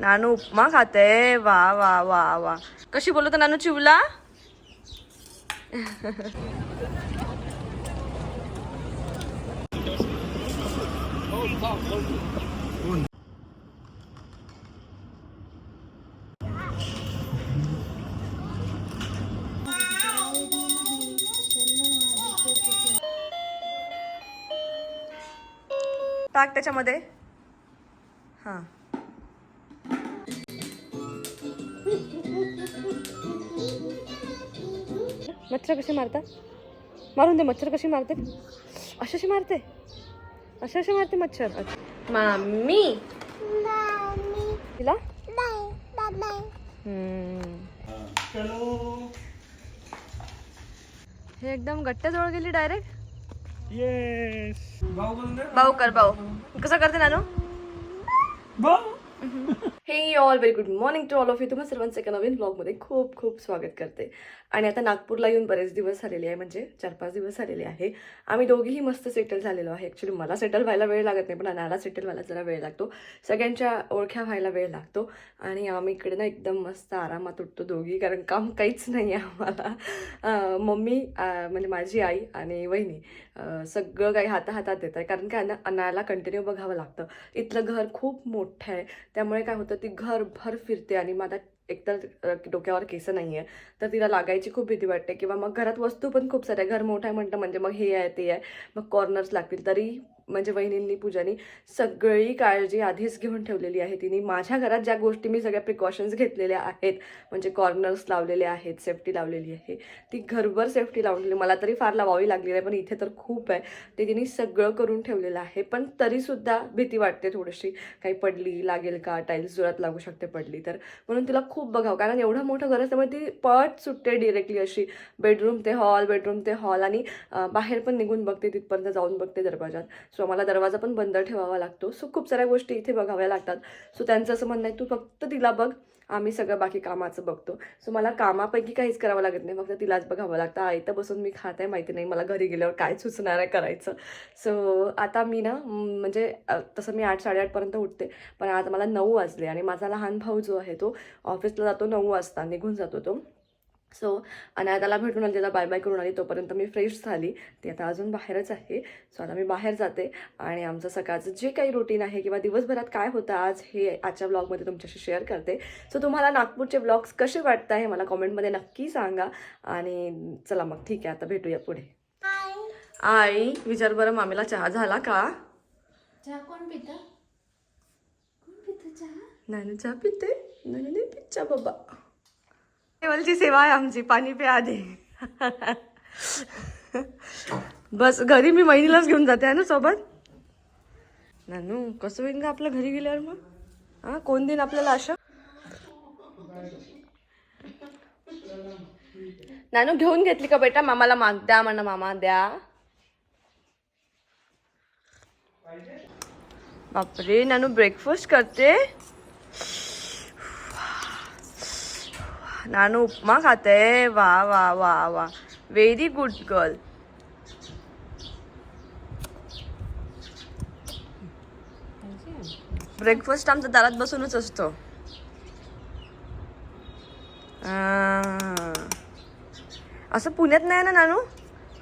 नानू उपमा खाते. वा वा वा वा. कशी बोलत नानू चिवला? टाक त्याच्यामध्ये. हां. मच्छर कशी मारतात? मारून दे मच्छर कशी मारते? अशी अशी मारते? अशी अशी मारते मच्छर? मामी. तिला? हम्म. हे एकदम गट्ट्याजवळ गेली डायरेक्ट येस भाऊ कर भाऊ. कसं करते नानू? हे all very good morning to all of you तुम्हा सर्वांचं एका नवीन ब्लॉगमध्ये खूप खूप स्वागत करते. आणि आता नागपूरला येऊन बरेच दिवस झालेले आहे. म्हणजे चार पाच दिवस झालेले आहे. आम्ही दोघेही मस्त सेटल झालेलो आहे. ॲक्च्युली मला सेटल व्हायला वेळ लागत नाही पण अनाला सेटल व्हायला जरा वेळ लागतो. सगळ्यांच्या ओळख्या व्हायला वेळ लागतो. आणि आम्ही इकडे ना एकदम मस्त आरामात उठतो दोघी कारण काम काहीच नाही आहे आम्हाला. मम्मी म्हणजे माझी आई आणि वहिनी सगळं काही हाता हातात देत आहे. कारण काय ना अनाला कंटिन्यू बघावं लागतं. इथलं घर खूप मोठं आहे. त्यामुळे काय होतं ती घरभर फिरते आणि माझा एकतर डोक्यावर केस नाही आहे तर तिला लागायची खूप भीती वाटते किंवा मग घरात वस्तू पण खूप साऱ्या घर मोठं आहे म्हणतं म्हणजे मग हे आहे ते आहे. मग कॉर्नर्स लागतील तरी म्हणजे वहिनींनी पूजानी सगळी काळजी आधीच घेऊन ठेवलेली आहे तिने. माझ्या घरात ज्या गोष्टी मी सगळ्या प्रिकॉशन्स घेतलेल्या आहेत म्हणजे कॉर्नर्स लावलेले आहेत सेफ्टी लावलेली आहे ती घरभर सेफ्टी लावलेली मला तरी फार लावावी लागलेली आहे पण इथे तर खूप आहे. ते तिने सगळं करून ठेवलेलं आहे पण तरीसुद्धा भीती वाटते थोडीशी. काही पडली लागेल का? टाईल्स जोरात लागू शकते पडली तर. म्हणून तिला खूप बघावं कारण एवढं मोठं घर असल्यामुळे ती पट सुटते डिरेक्टली अशी. बेडरूम ते हॉल बेडरूम ते हॉल आणि बाहेर पण निघून बघते तिथपर्यंत जाऊन बघते दरवाजात सो आम्हाला दरवाजा पण बंद ठेवावा लागतो. सो खूप साऱ्या गोष्टी इथे बघाव्या लागतात. सो त्यांचं असं म्हणणं आहे तू फक्त तिला बघ आम्ही सगळं बाकी कामाचं बघतो. सो मला कामापैकी काहीच करावं लागत नाही. फक्त तिलाच बघावं लागतं. आई तर बसून मी खात आहे माहिती नाही मला घरी गेल्यावर काय सुचणार आहे करायचं. सो आता मी ना म्हणजे तसं मी आठ साडेआठपर्यंत उठते. पण आज मला नऊ वाजले आणि माझा लहान भाऊ जो आहे तो ऑफिसला जातो नऊ वाजता निघून जातो तो. सो आणि त्याला भेटून आली त्याला बाय बाय करून आली तोपर्यंत मी फ्रेश झाली. ती आता अजून बाहेरच आहे. सो आता मी बाहेर जाते. आणि आमचं सकाळचं जे काही रुटीन आहे किंवा दिवसभरात काय होतं आज हे आजच्या ब्लॉगमध्ये तुमच्याशी शेअर करते. सो तुम्हाला नागपूरचे ब्लॉग्स कसे वाटत आहे मला कॉमेंटमध्ये नक्की सांगा. आणि चला मग ठीक आहे आता भेटूया पुढे. आई विचार बरं मामीला चहा झाला का? चहा कोण पितं? कोण पितं चहा? नानू चहा पिते. नाही पित चहा बाबा. लेवलची सेवा आहे आमची पाणी पे आधी. बस घरी मी बहिणीलाच घेऊन जाते आहे ना सोबत? नानू कसं होईन का आपल्या घरी गेल्यावर मग? हा कोण देईन आपल्याला अशा नानू घेऊन घेतली का बेटा? मामाला माग द्या म्हणा मामा द्या. बापरे नानू ब्रेकफास्ट करते? नानू उपमा खाते वा वा वा वा व्हेरी गुड गर्ल ब्रेकफास्ट आमचा दारात बसूनच असतो असं पुण्यात नाही ना नानू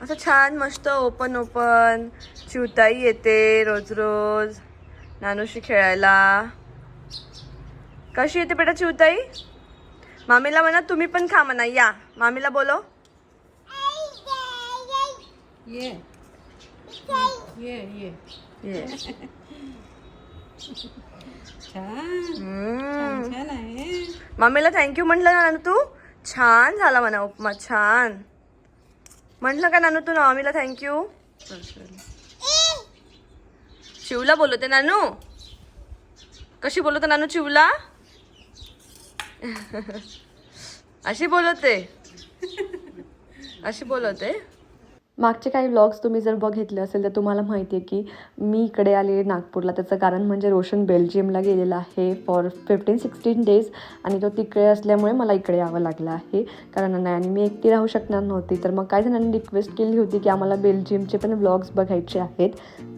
असं छान मस्त ओपन ओपन चिवताई येते रोज रोज नानूशी खेळायला कशी येते बेटा चिवताई मामीला म्हणा तुम्ही पण खा म्हणा या. मामीला बोलो. ये. ये ये. ये. छान. हम्म. छान आहे. मामीला थँक्यू म्हटलं ना नानू तू? छान झाला म्हणा उपमा छान. म्हटलं का नानू तू मामीला थँक्यू शिवला बोलवते नानू. कशी बोलवते नानू शिवला? अशी बोलवते अशी बोलवते मागचे काही व्लॉग्स तुम्ही जर बघितले असेल तर तुम्हाला माहिती आहे की मी इकडे आले नागपूरला. त्याचं कारण म्हणजे रोशन बेल्जियमला गेलेला आहे फॉर फिफ्टीन सिक्स्टीन डेज आणि तो तिकडे असल्यामुळे मला इकडे यावं लागलं आहे. कारण नाही आणि मी एकटी राहू शकणार नव्हती. तर मग काही जणांनी रिक्वेस्ट केली होती की आम्हाला बेल्जियमचे पण व्लॉग्स बघायचे आहेत.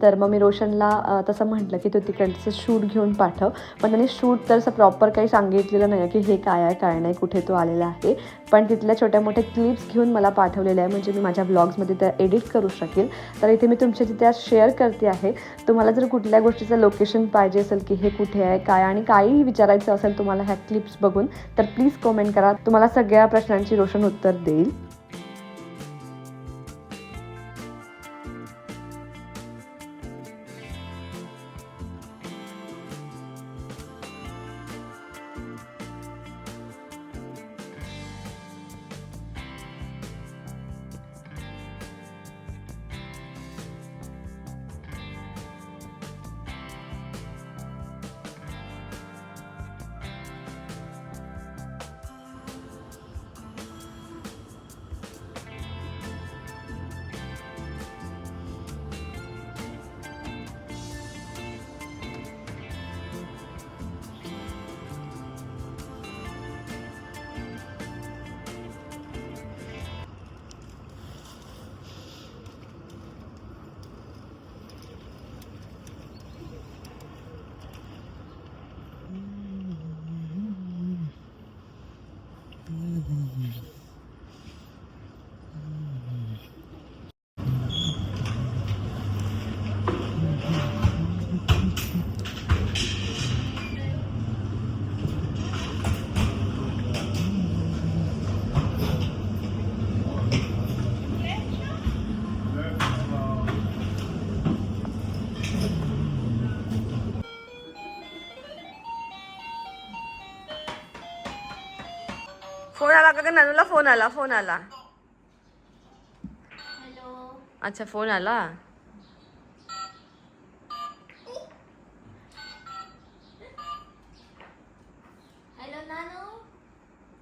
तर मग मी रोशनला तसं म्हटलं की तो तिकडचं शूट घेऊन पाठव. पण त्याने शूट तर असं प्रॉपर काही सांगितलेलं नाही की हे काय आहे काय नाही कुठे तो आलेला आहे. पण तिथल्या छोट्या मोठ्या क्लिप्स घेऊन मला पाठवलेल्या आहे. म्हणजे मी माझ्या ब्लॉग्समध्ये त्या एडिट करू शकेल. तर इथे मी तुमच्या तिथे आज शेअर करते आहे. तुम्हाला जर कुठल्या गोष्टीचं लोकेशन पाहिजे असेल की हे कुठे आहे काय आणि काहीही विचारायचं असेल तुम्हाला ह्या क्लिप्स बघून तर प्लीज कमेंट करा. तुम्हाला सगळ्या प्रश्नांची रोशन उत्तर देईल. का ननूला फोन आला फोन आला. अच्छा फोन आला? हॅलो नानू.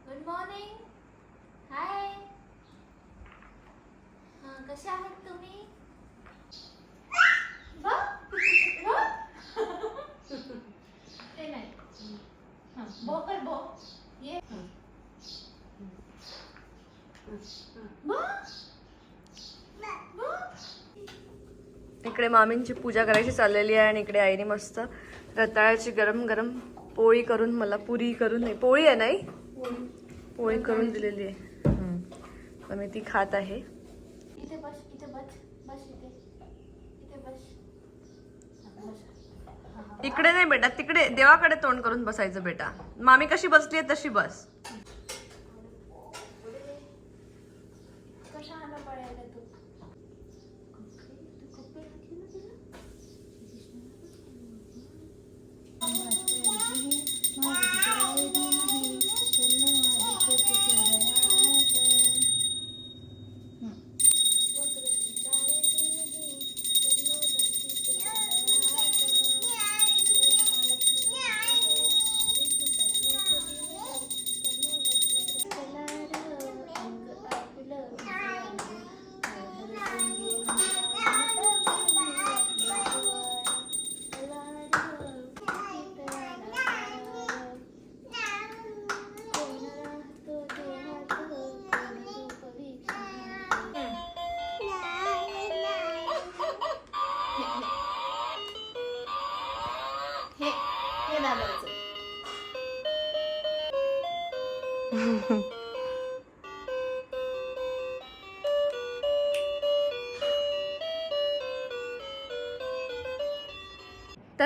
गुड मॉर्निंग हाय हां कसे आहात तुम्ही ब? ब? ते नाही हां बो कर बो ये ब? ब? इकडे मामींची पूजा करायची चाललेली आहे आणि इकडे आईने मस्त रताळ्याची गरम गरम पोळी करून मला पुरी करून नाही पोळी आहे नाही पोळी करून दिलेली आहे. तर मी ती खात आहे. इकडे नाही बेटा तिकडे देवाकडे तोंड करून बसायचं बेटा. मामी कशी बसली आहे तशी बस. कशाला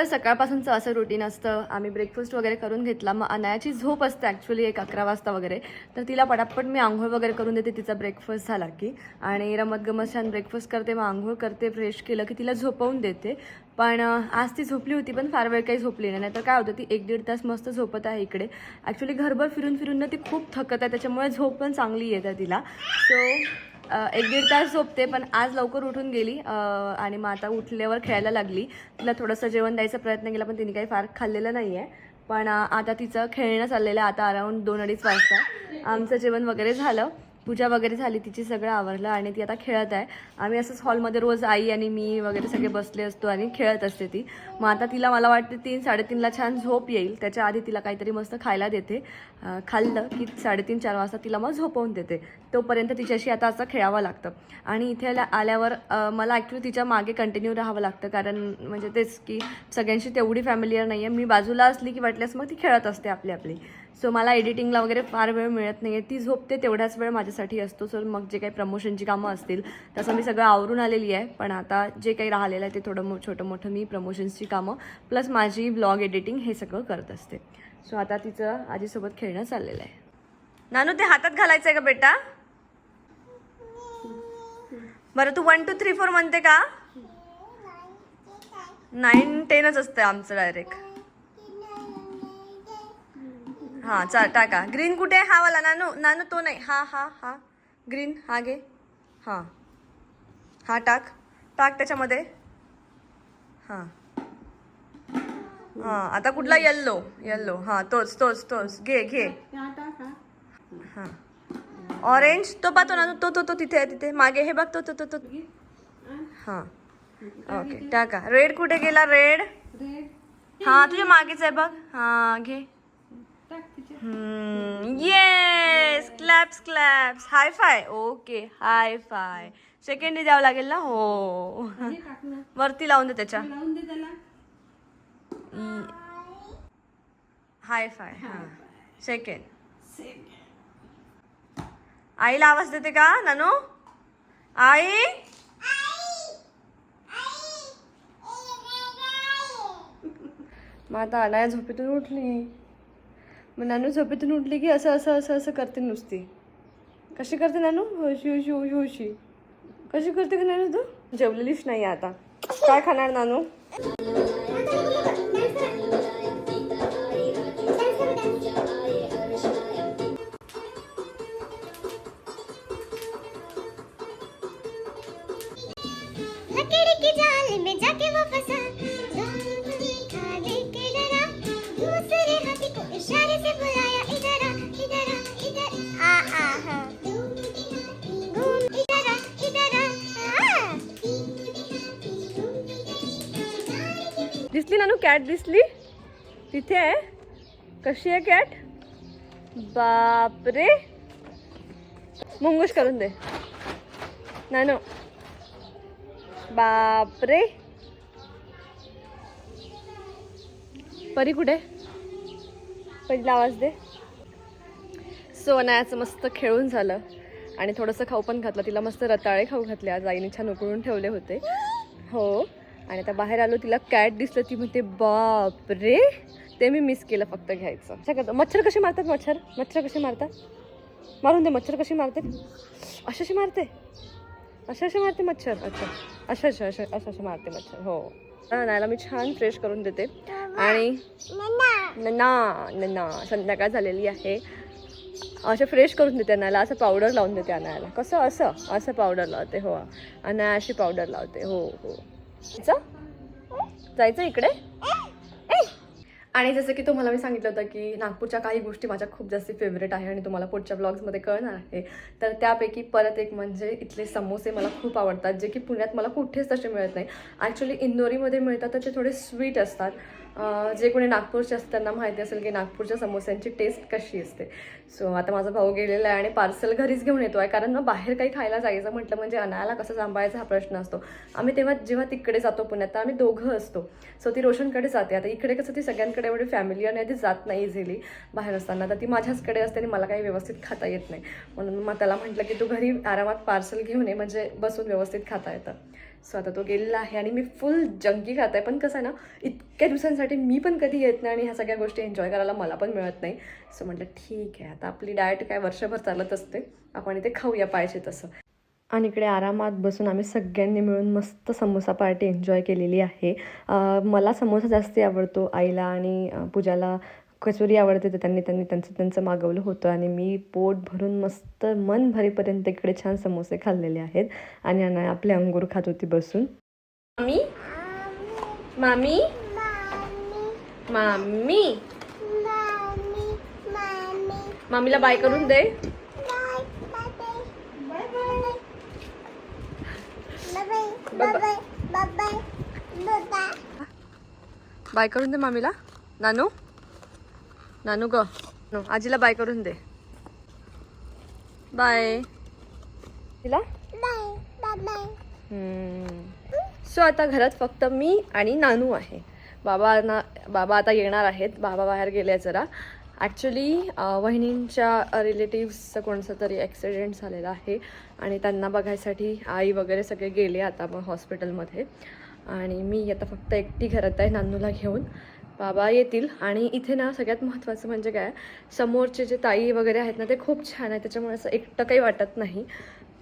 तर सकाळपासूनचं असं रुटीन असतं. आम्ही ब्रेकफास्ट वगैरे करून घेतला. मग अनायाची झोप असते ॲक्च्युली एक अकरा वाजता वगैरे. तर तिला पटापट मी आंघोळ वगैरे करून देते. तिचा ब्रेकफास्ट झाला की. आणि रमत गमत छान ब्रेकफास्ट करते. मग आंघोळ करते फ्रेश केलं की तिला झोपवून देते. पण आज ती झोपली होती पण फार वेळ काही झोपली नाही. नाहीतर काय होतं ती एक दीड तास मस्त झोपत आहे इकडे. ॲक्च्युली घरभर फिरून फिरून ना ती खूप थकत आहे. त्याच्यामुळे झोप पण चांगली येते तिला. सो एक दीड तास झोपते पण आज लवकर उठून गेली आणि मग आता उठल्यावर खेळायला लागली. तिला थोडंसं जेवण द्यायचा प्रयत्न केला पण तिने काही फार खाल्लेलं नाही आहे पण आता तिचं खेळणं चाललेलं आहे आता अराऊंड दोन अडीच वाजता. आमचं जेवण वगैरे झालं. पूजा वगैरे झाली तिची सगळं आवरलं आणि ती आता खेळत आहे. आम्ही असंच हॉलमध्ये रोज आई आणि मी वगैरे सगळे बसले असतो आणि खेळत असते ती. मग आता तिला मला वाटते तीन साडेतीनला छान झोप येईल. त्याच्या आधी तिला काहीतरी मस्त खायला देते. खाल्लं की साडेतीन चार वाजता तिला मग झोपवून देते. तोपर्यंत तिच्याशी आता असं खेळावं लागतं. आणि इथे आल्यावर मला ॲक्च्युली तिच्यामागे कंटिन्यू राहावं लागतं. कारण म्हणजे तेच की सगळ्यांशी तेवढी फॅमिलीयर नाही आहे मी बाजूला असली की वाटल्यास मग ती खेळत असते आपली आपली. सो मला एडिटिंगला वगैरे फार वेळ मिळत नाही आहे ती झोपते तेवढाच वेळ माझ्यासाठी असतो. सो मग जे काही प्रमोशनची कामं असतील तसं मी सगळं आवरून आलेली आहे. पण आता जे काही राहिलेलं आहे ते थोडं मो छोटं मोठं मी प्रमोशन्सची कामं प्लस माझी ब्लॉग एडिटिंग हे सगळं करत असते. सो आता तिचं आजीसोबत खेळणं चाललेलं आहे. नानू ते हातात घालायचं आहे का बेटा? बरं तू वन टू थ्री फोर म्हणते का? नाईन टेनच असतं आमचं डायरेक्ट हा चाल टाका. ग्रीन कुठे आहे? हा वाला नानू नानू तो नाही. हा हा हा. ग्रीन हा घे. हा. हा टाक. टाक त्याच्यामध्ये. हा. हा आता कुठला येल्लो येल्लो हा तोच तोच तोच. घे घे. हा ऑरेंज तो पाहतो ना तो तो तो तिथे आहे तिथे. मागे हे बघ तो तो तो तो. हा. ओके टाका. रेड कुठे गेला? रेड हा तुझ्या मागेच आहे बघ. हा घे. Yes claps claps high five okay high five second द्यावं लागेल ना? हो. वरती लावून दे त्याच्या. हाय फाय हा. सेकंड आईला आवाज देते का नानू? आई? मग आता अनाया झोपेतून उठली. मग नानू झोपेतून उठली की असं असं असं असं करते नुसती. कशी करते नानू? होशी होशी होशी होशी. कशी करते का नानू तू? जेवलेलीच नाही आता. काय खाणार नानू? कॅट दिसली. तिथे आहे. कशी आहे कॅट बापरे. मुंगूश करून दे. नानो बापरे. परी कुठे? पहिला आवाज दे. सो अनायाचं मस्त खेळून झालं. आणि थोडंसं खाऊ पण घातलं. तिला मस्त रताळे खाऊ घातले. आज आईने छान उकळून ठेवले होते. हो. आणि आता बाहेर आलो तिला कॅट दिसलं ती म्हणते बाप रे ते मी मिस केलं फक्त घ्यायचं. अच्छा मच्छर कसे मारतात मच्छर? मच्छर कसे मारतात? मारून दे मच्छर कशी मारते असे असे मारते. असे असे मारते मच्छर. अच्छा. अशा अशा अशा अशा असे मारते मच्छर. हो. नायला मी छान फ्रेश करून देते. आणि ना ना संध्याकाळ झालेली आहे. असं फ्रेश करून देते अनायला असं पावडर लावून देते अनायला कसं असं असं पावडर लावते हो. अनाया अशी पावडर लावते हो हो. जायचं जायचं इकडे. आणि जसं की तुम्हाला मी सांगितलं होतं की नागपूरच्या काही गोष्टी माझ्या खूप जास्त फेवरेट आहे आणि तुम्हाला पुढच्या ब्लॉग्समध्ये कळणार आहे. तर त्यापैकी परत एक म्हणजे इथले समोसे मला खूप आवडतात जे की पुण्यात मला कुठेच तसे मिळत नाही. ॲक्च्युली इंदोरीमध्ये मिळतात तर ते थोडे स्वीट असतात. जे कोणी नागपूरचे असतात त्यांना माहिती असेल की नागपूरच्या समोस्यांची टेस्ट कशी असते. सो आता माझा भाऊ गेलेला आहे आणि पार्सल घरीच घेऊन येतो आहे कारण मग बाहेर काही खायला जायचं म्हटलं म्हणजे अनायाला कसं सांभाळायचा हा प्रश्न असतो. आम्ही तेव्हा जेव्हा तिकडे जातो पुण्यात तर आम्ही दोघं असतो. सो ती रोशनकडे जाते. आता इकडे कसं ती सगळ्यांकडे एवढी फॅमिली आणि ती जात नाही इझिली बाहेर असताना. तर ती माझ्याचकडे असते आणि मला काही व्यवस्थित खाता येत नाही. म्हणून मग त्याला म्हटलं की तू घरी आरामात पार्सल घेऊन ये. म्हणजे बसून व्यवस्थित खाता येतं. सो आता तो गेलेला आहे आणि मी फुल जंकी खात आहे. पण कसं आहे ना इतक्या दिवसांसाठी मी पण कधी येत नाही आणि ह्या सगळ्या गोष्टी एन्जॉय करायला मला पण मिळत नाही. सो म्हटलं ठीक आहे आता आपली डाएट काय वर्षभर चालत असते आपण इथे खाऊया पाहिजे तसं. आणि इकडे आरामात बसून आम्ही सगळ्यांनी मिळून मस्त समोसा पार्टी एन्जॉय केलेली आहे. मला समोसा जास्त आवडतो आईला आणि पूजाला. कचोरी आवडते तर त्यांनी त्यांनी त्यांचं त्यांचं मागवलं होतं आणि मी पोट भरून मस्त मन भरेपर्यंत इकडे छान समोसे खाल्लेले आहेत आणि अना आपले अंगूर खात होती बसून. मामी? मामी? मामी? मामीला बाय करून दे. बाय करून दे मामीला. नानू? नानू ग. नो आजीला बाय करून दे. बाय. तिला? Bye bye bye. सो आता घरात फक्त मी आणि नानू आहे. बाबा ना बाबा आता येणार आहेत. बाबा बाहेर गेले जरा. ॲक्च्युली वहिनींच्या रिलेटिव्सचं कोणतं तरी ॲक्सिडेंट झालेला आहे. आणि त्यांना बघायसाठी आई वगैरे सगळे गेले आता मग हॉस्पिटलमध्ये आणि मी आता फक्त एकटी घरात आहे नानूला घेऊन. बाबा येतील. आणि इथे ना सगळ्यात महत्त्वाचं म्हणजे काय समोरचे जे ताई वगैरे आहेत ना ते खूप छान आहे त्याच्यामुळे असं एकटं काही वाटत नाही.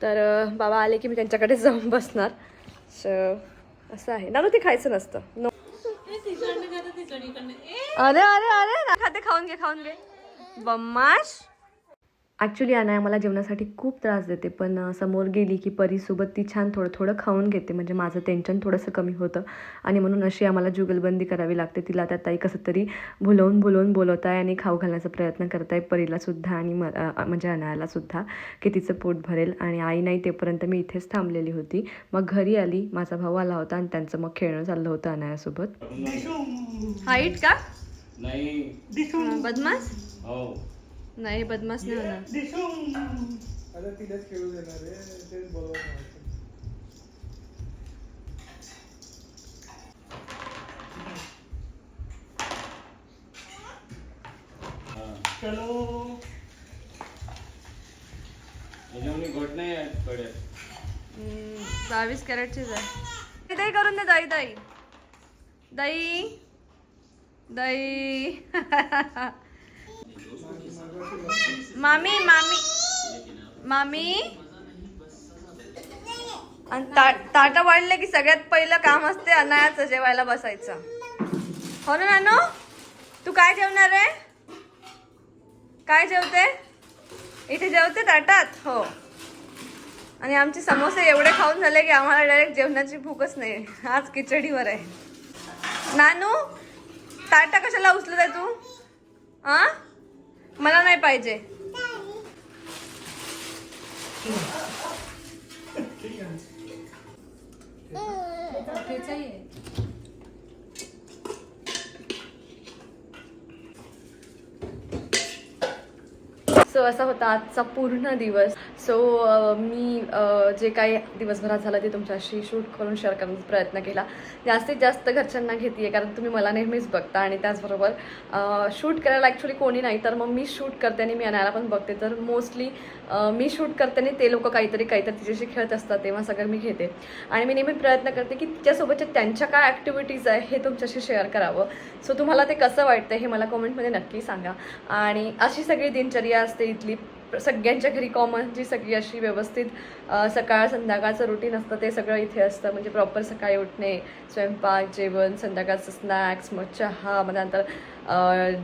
तर बाबा आले की मी त्यांच्याकडे जाऊन बसणार. सो असं आहे. ना ते खायचं नसतं. नो अरे अरे अरे! ना खाते खाऊन घे खाऊन घे. बम्माश! ॲक्च्युली अनाया मला जेवणासाठी खूप त्रास देते. पण समोर गेली की परीसोबत ती छान थोडं थोडं खाऊन घेते. म्हणजे माझं टेन्शन थोडंसं कमी होतं. आणि म्हणून अशी आम्हाला जुगलबंदी करावी लागते. तिला त्या ताई कसं तरी भुलवून भुलवून बोलवत आहे आणि खाऊ घालण्याचा प्रयत्न करत आहे परीलासुद्धा आणि म म्हणजे अनायालासुद्धा की तिचं पोट भरेल. आणि आई नाही तेपर्यंत मी इथेच थांबलेली होती. मग घरी आली. माझा भाऊ आला होता आणि त्यांचं मग खेळणं चाललं होतं अनायासोबत. हाईट का नाही. बदमास हो. नाही बदमास नाही होणार. आता तिलाच खेळू देणार आहे तेच बरोबर चलो. याच्यामध्ये घट नाही आहे कडे हम्म, बावीस कॅरेटचीच आहे. दही करून दे दही दही. दही. दही. मामी मामी. मामी? आणि ता- ताटं वाढले की सगळ्यात पहिलं काम असते अनायाचं जेवायला बसायचं. हो ना नानू? तू काय जेवणार आहे? काय जेवते? इथे जेवते ताटात? हो. आणि आमचे समोसे एवढे खाऊन झाले की आम्हाला डायरेक्ट जेवणाची भूकच नाही. आज खिचडीवर आहे. नानू ताटा कशाला उचलत आहे तू? हां मला नाही पाहिजे. सो असा होता आजचा पूर्ण दिवस. सो uh, मी uh, जे काही दिवसभरात झालं ते तुमच्याशी शूट करून शेअर करण्याचा प्रयत्न केला. जास्तीत जास्त घरच्यांना घेते कारण तुम्ही मला नेहमीच बघता आणि त्याचबरोबर uh, शूट करायला ॲक्च्युली कोणी नाही तर मग मी शूट करते आणि मी आणायला पण बघते. तर मोस्टली मी शूट करते आणि ते लोक काहीतरी काहीतरी तिच्याशी खेळत असतात तेव्हा सगळं मी घेते. आणि मी नेहमी प्रयत्न करते की तिच्यासोबतच्या त्यांच्या काय ॲक्टिव्हिटीज आहे हे तुमच्याशी शेअर करावं. सो तुम्हाला ते कसं वाटतं हे मला कमेंटमध्ये नक्की सांगा. आणि अशी सगळी दिनचर्या असते इथली. सगळ्यांच्या घरी कॉमन जी सगळी अशी व्यवस्थित सकाळ संध्याकाळचं रुटीन असतं ते सगळं इथे असतं. म्हणजे प्रॉपर सकाळी उठणे स्वयंपाक जेवण संध्याकाळचं स्नॅक्स मग चहा मग नंतर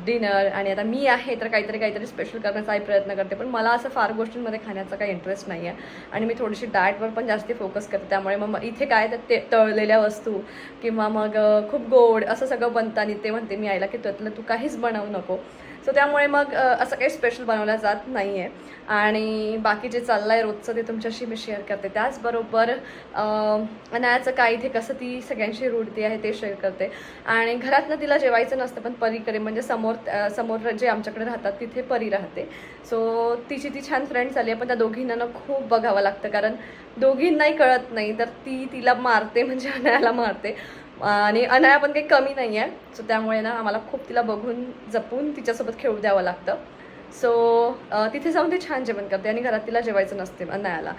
डिनर आणि आता मी आहे तर काहीतरी काहीतरी स्पेशल करण्याचाही प्रयत्न करते. पण मला असं फार गोष्टींमध्ये खाण्याचा काही इंटरेस्ट नाही आहे आणि मी थोडीशी डाएटवर पण जास्ती फोकस करते. त्यामुळे मग इथे काय तर ते तळलेल्या वस्तू किंवा मग खूप गोड असं सगळं बनतं आणि ते म्हणते मी आईला की त्यातलं तू काहीच बनवू नको. सो त्यामुळे मग असं काही स्पेशल बनवलं जात नाही आहे आणि बाकी जे चाललं आहे रोजचं ते तुमच्याशी मी शेअर करते. त्याचबरोबर अनायाचं काय इथे कसं ती सगळ्यांशी रुढती आहे ते शेअर करते. आणि घरातनं तिला जेवायचं नसतं पण परीकडे म्हणजे समोर समोर जे आमच्याकडे राहतात तिथे परी राहते. सो तिची ती छान फ्रेंड झाली आहे पण त्या दोघींना खूप बघावं लागतं. कारण दोघींनाही कळत नाही तर ती तिला मारते म्हणजे अनायाला मारते. आणि अनाया पण काही कमी नाही आहे सो त्यामुळे ना आम्हाला खूप तिला बघून जपून तिच्यासोबत खेळू द्यावं लागतं. सो तिथे जाऊन ती छान जेवण करते आणि घरात तिला जेवायचं नसते अनायाला.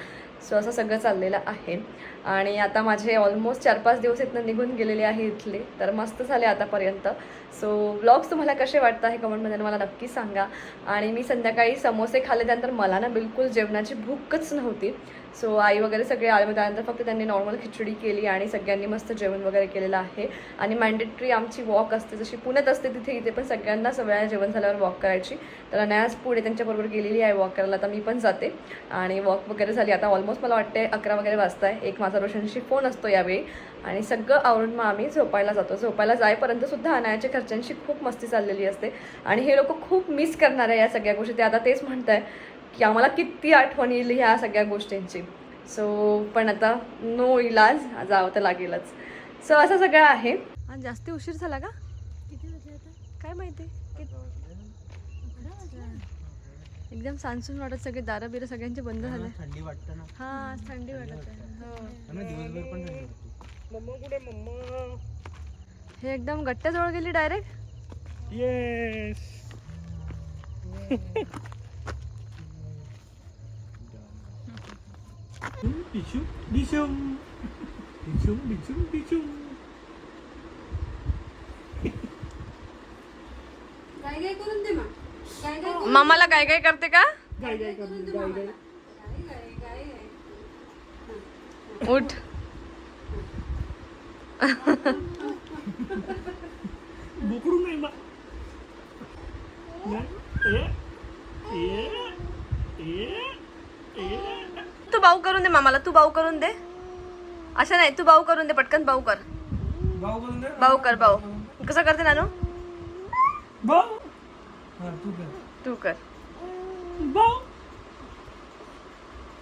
सो असं सगळं चाललेलं आहे. आणि आता माझे ऑलमोस्ट चार पाच दिवस इथनं निघून गेलेले आहे इथले. तर मस्त झाले आतापर्यंत. सो ब्लॉग्स तुम्हाला कसे वाटतं हे कमेंटमध्ये मला नक्की सांगा. आणि मी संध्याकाळी समोसे खाल्ले त्यानंतर मला ना बिलकुल जेवणाची भूकच नव्हती. सो आई वगैरे सगळे आले. मग त्यानंतर फक्त त्यांनी नॉर्मल खिचडी केली आणि सगळ्यांनी मस्त जेवण वगैरे केलेलं आहे. आणि मॅन्डेटरी आमची वॉक असते. जशी पुण्यात असते तिथे इथे पण सगळ्यांना सगळ्या जेवण झाल्यावर वॉक करायची. तर नयाच पुढे त्यांच्याबरोबर गेलेली आहे वॉक करायला. आता मी पण जाते. आणि वॉक वगैरे झाली. आता ऑलमोस्ट मला वाटते अकरा वगैरे वाजता आहे एक माझा रोशनशी फोन असतो यावेळी. आणि सगळं आवरून मग आम्ही झोपायला जातो. झोपायला जायपर्यंत सुद्धा अनायाच्या खर्चांशी खूप मस्ती चाललेली असते. आणि हे लोक खूप मिस करणार आहे या सगळ्या गोष्टी. ते आता तेच म्हणत आहे की आम्हाला किती आठवण येईल ह्या सगळ्या गोष्टींची. सो पण आता नो इलाज जावं तर लागेलच. सो असं सगळं आहे. आज जास्ती उशीर झाला का? काय माहिती? एकदम सांसून वाटत सगळे दारं बिरं सगळ्यांचे बंद झाले. थंडी वाटते ना. हा थंडी वाटत आहे. हो. आणि दिवसभर पण थंडी वाटते. मम्मा कुठे मम्मा हे एकदम गट्ट्याजवळ गेली डायरेक्ट येस डिशुम डिशुम डिशुम डिशुम डिशुम मामाला काय काय करते का गाय गाय करून गाय गाय उठ बोकडू नाही बा नाही. ए, ए, ए, ए. तू बाऊ करून दे मामाला तू बाऊ करून दे. असं नाही तू बाऊ करून दे पटकन बाऊ कर. भाऊ कर बाऊ. कसं करते नानू? भाऊ तू कर. तू कर. भाऊ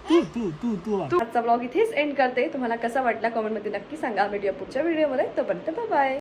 तू तू तू तू आ. आजचा ब्लॉग इथेच एंड करते. तुम्हाला कसा वाटला कमेंटमध्ये नक्की सांगा. भेटूया पुढच्या व्हिडिओमध्ये तोपर्यंत बाय